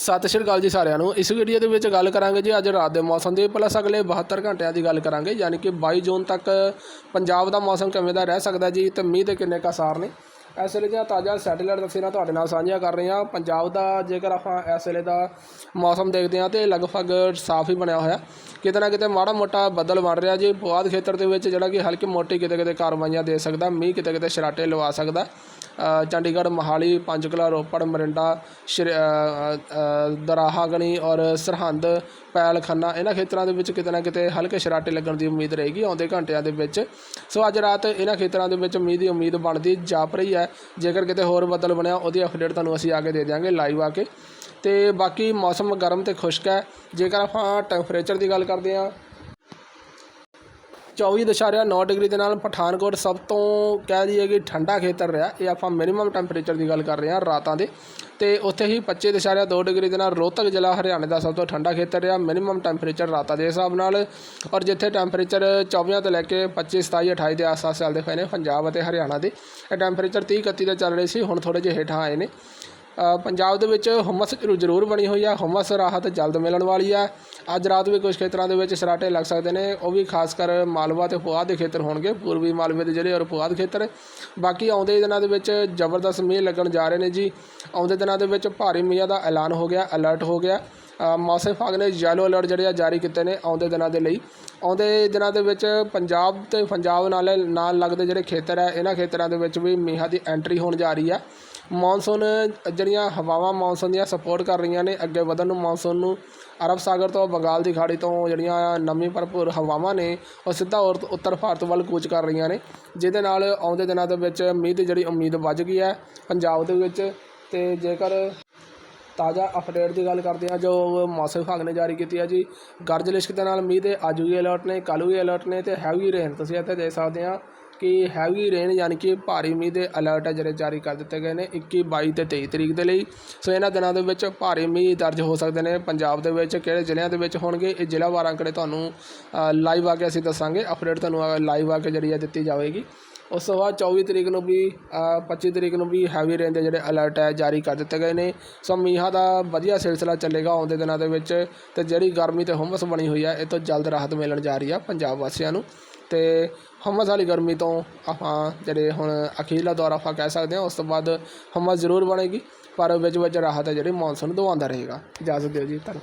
ਸਤਿ ਸ਼੍ਰੀ ਅਕਾਲ ਜੀ ਸਾਰਿਆਂ ਨੂੰ। ਇਸ ਵੀਡੀਓ ਦੇ ਵਿੱਚ ਗੱਲ ਕਰਾਂਗੇ ਜੀ ਅੱਜ ਰਾਤ ਦੇ ਮੌਸਮ ਦੀ, ਪਲੱਸ ਅਗਲੇ 72 ਘੰਟਿਆਂ ਦੀ ਗੱਲ ਕਰਾਂਗੇ, ਯਾਨੀ ਕਿ 22 ਜੂਨ ਤੱਕ ਪੰਜਾਬ ਦਾ ਮੌਸਮ ਕਿਵੇਂ ਦਾ ਰਹਿ ਸਕਦਾ ਜੀ ਤੇ ਮੀਂਹ ਦੇ ਕਿੰਨੇ ਕੁ ਅਸਾਰ ਨੇ। ਇਸ ਵੇਲੇ ਦੀਆਂ ਤਾਜ਼ਾ ਸੈਟੇਲਾਈਟ ਤਸਵੀਰਾਂ ਤੁਹਾਡੇ ਨਾਲ ਸਾਂਝੀਆਂ ਕਰ ਰਹੇ ਹਾਂ। ਪੰਜਾਬ ਦਾ ਜੇਕਰ ਆਪਾਂ ਇਸ ਵੇਲੇ ਦਾ ਮੌਸਮ ਦੇਖਦੇ ਹਾਂ ਤੇ ਲਗਭਗ ਸਾਫ਼ ਹੀ ਬਣਿਆ ਹੋਇਆ। ਕਿਤੇ ਨਾ ਕਿਤੇ ਮਾੜਾ ਮੋਟਾ ਬੱਦਲ ਬਣ ਰਿਹਾ ਜੀ। ਪੁਆਧ ਖੇਤਰ ਦੇ ਵਿੱਚ ਜਿਹੜਾ ਕਿ ਹਲਕੀ ਮੋਟੀ ਕਿਤੇ ਕਿਤੇ ਕਾਰਵਾਈਆਂ ਦੇ ਸਕਦਾ, ਮੀਂਹ ਕਿਤੇ ਕਿਤੇ ਸ਼ਰਾਟੇ ਲਵਾ ਸਕਦਾ। ਚੰਡੀਗੜ੍ਹ, ਮੋਹਾਲੀ ਪੰਚਕਲਾ ਰੋਪੜ, ਮਰਿੰਡਾ, ਸ਼੍ਰੀ- ਦਰਾਹਾਗਣੀ ਔਰ ਸਰਹੰਦ ਪੈਲ ਖੰਨਾ ਇਹਨਾਂ ਖੇਤਰਾਂ ਦੇ ਵਿੱਚ ਕਿਤੇ ਨਾ ਕਿਤੇ ਹਲਕੇ ਸ਼ਰਾਟੇ ਲੱਗਣ ਦੀ ਉਮੀਦ ਰਹੇਗੀ ਆਉਂਦੇ ਘੰਟਿਆਂ ਦੇ ਵਿੱਚ। ਸੋ ਅੱਜ ਰਾਤ ਇਹਨਾਂ ਖੇਤਰਾਂ ਦੇ ਵਿੱਚ ਮੀਂਹ ਦੀ ਉਮੀਦ ਬਣਦੀ ਜਾਪ ਰਹੀ ਹੈ। ਜੇਕਰ ਕਿਤੇ ਹੋਰ ਬੱਦਲ ਬਣਿਆ, ਉਹਦੀ ਅਪਡੇਟ ਤੁਹਾਨੂੰ ਅਸੀਂ ਆ ਕੇ ਦੇ ਦਿਆਂਗੇ ਲਾਈਵ ਆ ਕੇ। ਤੇ ਬਾਕੀ ਮੌਸਮ ਗਰਮ ਤੇ ਖੁਸ਼ਕ ਹੈ। ਜੇਕਰ ਆਪਾਂ ਟੈਂਪਰੇਚਰ ਦੀ ਗੱਲ ਕਰਦੇ ਹਾਂ 24.9 ਡਿਗਰੀ ਦੇ ਨਾਲ ਪਠਾਨਕੋਟ ਸਭ ਤੋਂ ਕਹਿ ਦਈਏ ਕਿ ਠੰਡਾ ਖੇਤਰ ਰਿਹਾ। ਇਹ ਆਪਾਂ ਮਿਨੀਮਮ ਟੈਂਪਰੇਚਰ ਦੀ ਗੱਲ ਕਰ ਰਹੇ ਹਾਂ ਰਾਤਾਂ ਦੇ। ਤੇ ਉੱਥੇ ਹੀ 25.2 ਡਿਗਰੀ ਦੇ ਨਾਲ ਰੋਹਤਕ ਜ਼ਿਲ੍ਹਾ ਹਰਿਆਣੇ ਦਾ ਸਭ ਤੋਂ ਠੰਡਾ ਖੇਤਰ ਰਿਹਾ। ਮਿਨੀਮਮ ਟੈਂਪਰੇਚਰ ਰਾਤਾਂ ਦੇ ਹਿਸਾਬ ਨਾਲ ਔਰ ਜਿੱਥੇ ਟੈਂਪਰੇਚਰ 24 ਤੋਂ ਲੈ ਕੇ 25 27 28 ਦੇ ਆਸ-ਪਾਸ ਚੱਲਦੇ ਪਏ ਨੇ ਪੰਜਾਬ ਅਤੇ ਹਰਿਆਣਾ ਦੇ। ਇਹ ਟੈਂਪਰੇਚਰ 30 31 ਦੇ ਚੱਲ ਰਹੇ ਸੀ। ਹੁਣ ਥੋੜੇ ਜਿਹੇ ਹੇਠਾਂ ਆਏ ਨੇ। ਪੰਜਾਬ ਦੇ ਵਿੱਚ ਹੁਮਸ ਜ਼ਰੂਰ ਬਣੀ ਹੋਈ ਆ। ਹੁਮਸ ਰਾਹਤ ਜਲਦ ਮਿਲਣ ਵਾਲੀ ਆ। ਅੱਜ ਰਾਤ ਵੀ ਕੁਝ ਖੇਤਰਾਂ ਦੇ ਵਿੱਚ ਸਰਾਟੇ ਲੱਗ ਸਕਦੇ ਨੇ। ਉਹ ਵੀ ਖਾਸ ਕਰ ਮਾਲਵਾ ਤੇ ਪੁਆਧ ਦੇ ਖੇਤਰ ਹੋਣਗੇ। ਪੂਰਬੀ ਮਾਲਵੇ ਦੇ ਜ਼ਿਲ੍ਹੇ ਔਰ ਪੁਆਧ ਖੇਤਰ। ਬਾਕੀ ਆਉਂਦੇ ਦਿਨਾਂ ਦੇ ਵਿੱਚ ਜ਼ਬਰਦਸਤ ਮੀਂਹ ਲੱਗਣ ਜਾ ਰਹੇ ਨੇ ਜੀ। ਆਉਂਦੇ ਦਿਨਾਂ ਦੇ ਵਿੱਚ ਭਾਰੀ ਮੀਂਹ ਦਾ ਐਲਾਨ ਹੋ ਗਿਆ ਅਲਰਟ ਹੋ ਗਿਆ। ਮੌਸਮ ਵਿਭਾਗ ਨੇ ਯੈਲੋ ਅਲਰਟ ਜਿਹੜੇ ਆ ਜਾਰੀ ਕੀਤੇ ਨੇ ਆਉਂਦੇ ਦਿਨਾਂ ਦੇ ਲਈ। ਆਉਂਦੇ ਦਿਨਾਂ ਦੇ ਵਿੱਚ ਪੰਜਾਬ ਤੇ ਪੰਜਾਬ ਨਾਲ ਨਾਲ ਲੱਗਦੇ ਜਿਹੜੇ ਖੇਤਰ ਹੈ ਇਹਨਾਂ ਖੇਤਰਾਂ ਦੇ ਵਿੱਚ ਵੀ ਮੀਂਹਾਂ ਦੀ ਐਂਟਰੀ ਹੋਣ ਜਾ ਰਹੀ ਹੈ ਮੌਨਸੂਨ, ਜਿਹੜੀਆਂ ਹਵਾਵਾਂ ਮੌਨਸੂਨ ਦੀਆਂ ਸਪੋਰਟ ਕਰ ਰਹੀਆਂ ਨੇ, ਅੱਗੇ ਵਧਣ ਨੂੰ ਮੌਨਸੂਨ ਨੂੰ ਅਰਬ ਸਾਗਰ ਤੋਂ ਬੰਗਾਲ ਦੀ ਖਾੜੀ ਤੋਂ ਜਿਹੜੀਆਂ ਨਮੀ ਭਰਪੂਰ ਹਵਾਵਾਂ ਨੇ, ਉਹ ਸਿੱਧਾ ਔਰ- ਉੱਤਰ ਭਾਰਤ ਵੱਲ ਕੂਚ ਕਰ ਰਹੀਆਂ ਨੇ। ਜਿਹਦੇ ਨਾਲ ਆਉਂਦੇ ਦਿਨਾਂ ਦੇ ਵਿੱਚ ਮੀਂਹ ਦੀ ਜਿਹੜੀ ਉਮੀਦ ਵੱਜ ਗਈ ਹੈ ਪੰਜਾਬ ਦੇ ਵਿੱਚ ਤੇ ਜੇਕਰ ਤਾਜ਼ਾ ਅਪਡੇਟ ਦੀ ਗੱਲ ਕਰਦੇ ਹਾਂ, ਜੋ ਮੌਸਮ ਵਿਭਾਗ ਨੇ ਜਾਰੀ ਕੀਤੀ ਹੈ ਜੀ। ਗਰਜ ਲਿਸ਼ਕ ਦੇ ਨਾਲ ਮੀਂਹ ਦੇ ਅੱਜ ਵੀ ਅਲਰਟ ਨੇ, ਕੱਲ੍ਹ ਵੀ ਅਲਰਟ ਨੇ ਤੇ ਹੈਵੀ ਰੇਨ ਤੁਸੀਂ ਇੱਥੇ ਦੇਖ ਸਕਦੇ ਆ ਕਿ ਹੈਵੀ ਰੇਨ ਯਾਨੀ ਕਿ ਭਾਰੀ ਮੀਂਹ ਦੇ ਅਲਰਟ ਹੈ ਜਿਹੜੇ ਜਾਰੀ ਕਰ ਦਿੱਤੇ ਗਏ ਨੇ 21 22 ਤੇ 23 ਤਰੀਕ ਦੇ ਲਈ। ਸੋ ਇਹਨਾਂ ਦਿਨਾਂ ਦੇ ਵਿੱਚ ਭਾਰੀ ਮੀਂਹ ਦਰਜ ਹੋ ਸਕਦੇ ਨੇ। ਪੰਜਾਬ ਦੇ ਵਿੱਚ ਕਿਹੜੇ ਜ਼ਿਲ੍ਹਿਆਂ ਦੇ ਵਿੱਚ ਹੋਣਗੇ? ਇਹ ਜ਼ਿਲ੍ਹਾ ਵਾਰ ਅੰਕੜੇ ਤੁਹਾਨੂੰ ਲਾਈਵ ਆ ਕੇ ਅਸੀਂ ਦੱਸਾਂਗੇ। ਅਪਡੇਟ ਤੁਹਾਨੂੰ ਲਾਈਵ ਆ ਕੇ ਜਿਹੜੀ ਹੈ ਦਿੱਤੀ ਜਾਵੇਗੀ। ਉਸ ਤੋਂ ਬਾਅਦ 24 ਤਰੀਕ ਨੂੰ ਵੀ ਪੱਚੀ ਤਰੀਕ ਨੂੰ ਵੀ ਹੈਵੀ ਰੇਨ ਦੇ ਜਿਹੜੇ ਅਲਰਟ ਹੈ ਜਾਰੀ ਕਰ ਦਿੱਤੇ ਗਏ ਨੇ। ਸੋ ਮੀਂਹਾਂ ਦਾ ਵਧੀਆ ਸਿਲਸਿਲਾ ਚੱਲੇਗਾ ਆਉਂਦੇ ਦਿਨਾਂ ਦੇ ਵਿੱਚ ਤੇ ਜਿਹੜੀ ਗਰਮੀ ਤੇ ਹੁੰਮਸ ਬਣੀ ਹੋਈ ਹੈ, ਇਹ ਤੋਂ ਜਲਦ ਰਾਹਤ ਮਿਲਣ ਜਾ ਰਹੀ ਆ ਪੰਜਾਬ ਵਾਸੀਆਂ ਨੂੰ। ਤੇ ਹੁੰਮਸ ਵਾਲੀ ਗਰਮੀ ਤੋਂ ਆਪਾਂ ਜਿਹੜੇ ਹੁਣ ਅਖੀਰਲਾ ਦੌਰ ਆਪਾਂ ਕਹਿ ਸਕਦੇ ਹਾਂ, ਉਸ ਤੋਂ ਬਾਅਦ ਹੁੰਮਸ ਜ਼ਰੂਰ ਬਣੇਗੀ, ਪਰ ਵਿੱਚ ਵਿੱਚ ਰਾਹਤ ਹੈ ਜਿਹੜੀ ਮੌਨਸੂਨ ਦਵਾਉਂਦਾ ਰਹੇਗਾ। ਇਜਾਜ਼ਤ ਦਿਓ ਜੀ ਤੁਹਾਨੂੰ